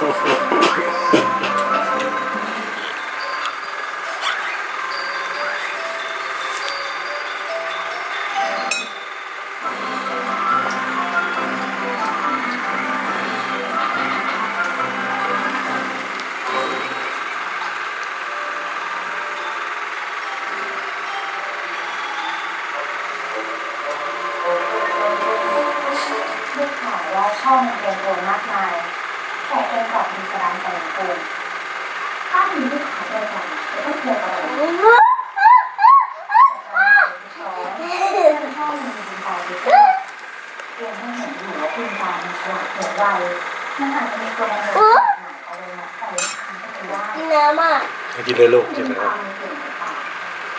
ลูกหมายว่าช่องเป็นตัวมากมาย แต่เองกลับมีสรานใจเกินถ้ามีลูกค้าเจอกันจะต้องเจอกับอะไรช้อนเพื่อนช่องมีดินตายไปเพื่อเรียนให้เห็นอยู่ว่าคุณตามีฉลาดเหมือนวัยมันอาจจะมีตัวมันหายเอาไว้นะแต่ว่ากินน้ำอะกินเลยลูกกิกินเลยตามในเก่งในปาก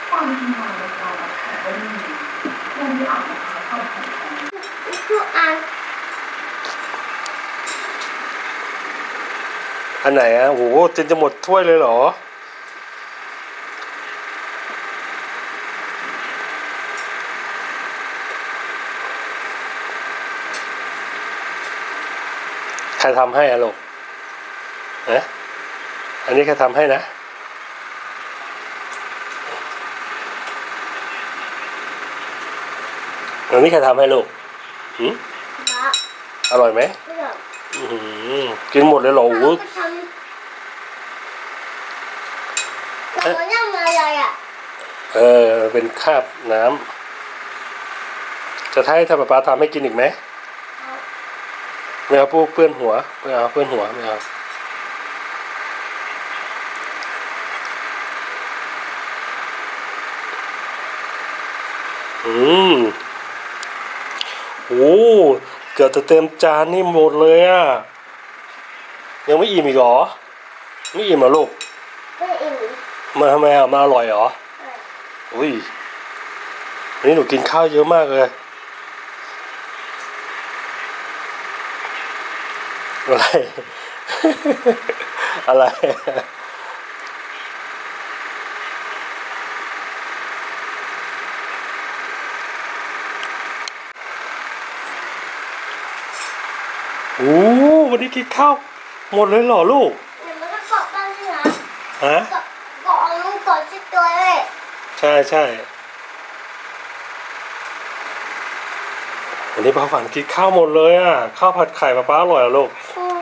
ความจริงมันในใจแบบแข็งไม่มีเรื่องที่อาจจะทำให้ความแข็งแรงทุกอัน อันไหนอะโหจนจะหมดถ้วยเลยเหรอ ใครทำให้อะลูกนะอันนี้ใครทำให้นะอันนี้ใครทำให้ลูกหืมบ้าอร่อยไหมไม่หรอ กอื้อหือกินหมดเลยเหรอโอ้โหเราก็ทำเราก็นั่งอะไรอะเออ เป็นคราบน้ำจะให้ถ้าป๊าป๊าทำให้กินอีกไหมไม่เอาพวกเปื้อนหัวไม่เอาเปื้อนหัวไม่เอาอืมโอ้ เกือบจะเต็มจานนี่หมดเลยอะ ยังไม่อิ่มอีกเหรอ ไม่อิ่มเหรอลูก ไม่อิ่มมาทำไมอะมาอร่อยเหรอ อุ้ยวันนี้หนูกินข้าวเยอะมากเลยอะไร อะไร โอ้วันนี้กินข้าวหมดเลยเหรอลูกเดี๋ยวมันก็เกาะบ้างใช่ไหมฮะเกาะเกาะเอาลูกเกาะที่ตัวเลยใช่ใช่วันนี้ป้าฝันกินข้าวหมดเลยอะข้าวผัดไข่ป้าป้าอร่อยเหรอลูก อื